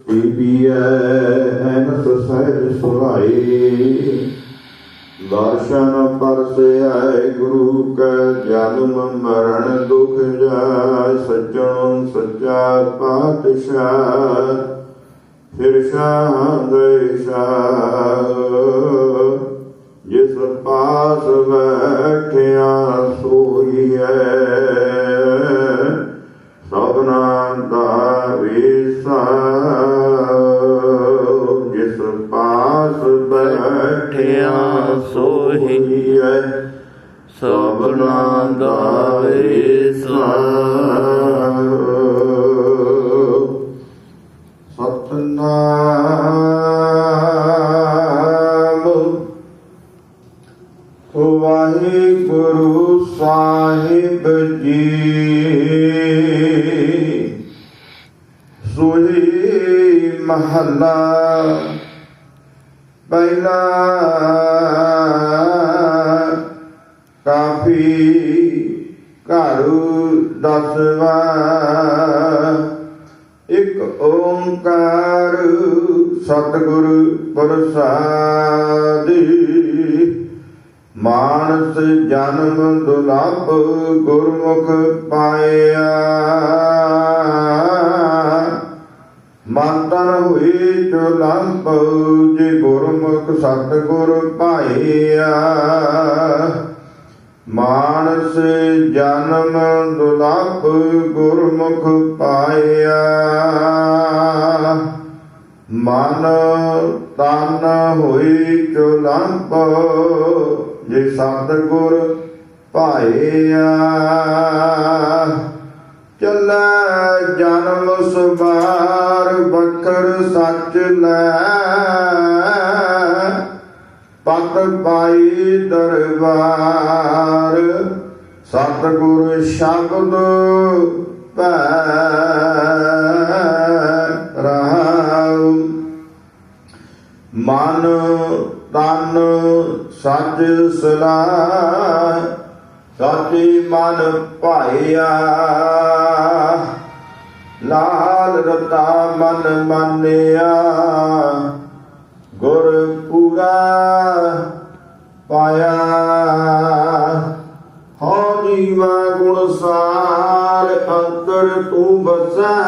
ਪੀਪੀਐ Ann's ਸਹਿਜ ਸੁਹਾਈ ਦਰਸ਼ਨ ਪਰਸਿਆਇ ਗੁਰੂ ਕੈ ਜਨਮ ਮਰਨ ਦੁਖ ਜਾਇ ਸੱਜਣ ਸੱਚਾ ਪਾਤਸ਼ਾਹ ਫਿਰ ਸ਼ਾਹ ਦੇ ਸ਼ਾਹ ਜਿਸ ਪਾਸ ਬੈਠਿਆ ਸੋਈ ਪਾਸ ਬੈਠਿਆ ਸੋਈ ਹੈ ਸਭਨਾ ਦਾ ਵਿਸਾ ਸਤਨਾਮ ਵਾਹਿਗੁਰੂ ਸਾਹਿਬ ਜੀ। ਸੋਹੀ ਮਹੱਲਾ ਪਹਿਲਾ ਕਾਫੀ ਘਰੂ ਦਸਵਾ। ਇੱਕ ਓੰਕਾਰ ਸਤਿਗੁਰ ਪ੍ਰਸਾਦਿ। ਮਾਨਸ ਜਨਮ ਦੁਲਭ ਗੁਰਮੁਖ ਪਾਇਆ। ਮੰਤਨ ਹੋਈ ਚੁਲੰਪ ਜੇ ਗੁਰਮੁਖ ਸਤਿਗੁਰ ਪਾਇਆ ਮਾਨਸ ਜਨਮ ਦੁਲਭ, ਗੁਰਮੁਖ ਪਾਇਆ। ਮਨ ਤਨ ਹੋਈ ਚੁਲੰਪ ਜੇ ਸਤਿਗੁਰ ਪਾਇਆ ਲੈ। ਪਤ ਪਾਈ ਦਰਬਾਰ, ਸਤਿਗੁਰ ਸ਼ਬਦ ਪੈ ਰਹਾਉ ਮਨ ਤਨ ਸੱਚ ਸਲਾਹ, ਸਾਚੀ ਮਨ ਭਾਇਆ। ਲਾਲ ਰਤਾ ਮਨ ਮਾਨਿਆ, ਗੁਰ ਪੂਰਾ ਪਾਇਆ। ਹੋ ਜੀਵਾ ਗੁਣ ਸਾਰ ਅੰਤਰ ਤੂੰ ਬਸੈ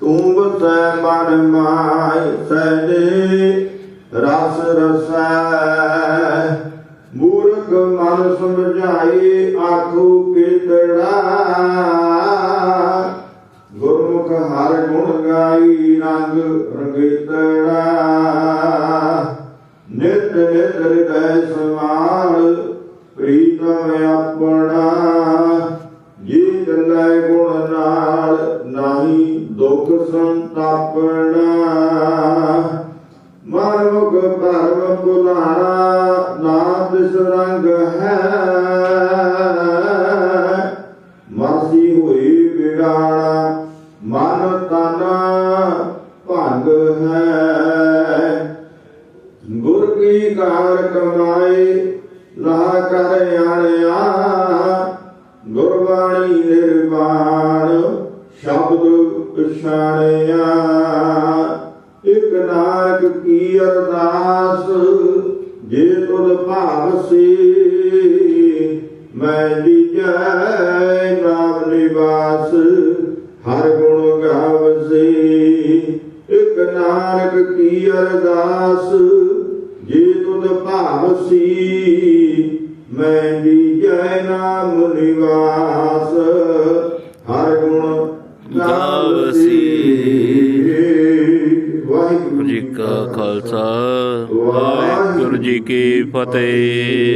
ਤੂੰ ਬਸੈ ਮਨ ਮਾਇ ਸਹਿਜੇ ਰਸ ਰਸੈ। ਮੂਰਖ ਮਨ ਸਮਝਾਈ, ਆਖੂ ਕਿਤੜਾ। ਗੁਰਮੁਖ ਹਰ ਗੁਣ ਗਾਈ, ਰੰਗ ਰੰਗਿਤੜਾ। ਨਿਤ ਨਿਤ ਹਿਰਦੈ ਸਮਾਲ ਪ੍ਰੀਤਮ ਆਪਣਾ। ਜੀ ਚੱਲੇ ਗੁਣ ਨਾਲ, ਨਹੀਂ ਦੁਖ ਸੰਤਾਪਣਾ। ਮਨ ਤਨ ਭੰਗ ਹੈ। ਗੁਰ ਕੀ ਕਾਰ ਕਮਾਏ ਲਾ ਕਰ ਆਣਿਆ। ਗੁਰਬਾਣੀ ਨਿਰਵਾਣ, ਸ਼ਬਦ ਪਛਾਣਿਆ। ਇਕ ਨਾਨਕ ਕੀ ਅਰਦਾਸ, ਜੇ ਤੁਧ ਭਾਵ ਸੀ, ਮੈਂ ਦੀਜੈ ਨਾਮ ਨਿਵਾਸ। ਹਰ ਗੁਣ ਗਾਵਸੀ ਇਕ ਨਾਨਕ ਕੀ ਅਰਦਾਸ ਜੇ ਤੁਧ ਭਾਵ ਸੀ ਮੈਂ ਦੀਜੈ ਨਾਮ ਨਿਵਾਸ। ਹਰ ਗੁਣ ਗਾਵਸੀ। ਵਾਹਿਗੁਰੂ ਜੀ ਕਾ ਖਾਲਸਾ ਵਾਹਿਗੁਰੂ ਜੀ ਕੀ ਫਤਿਹ।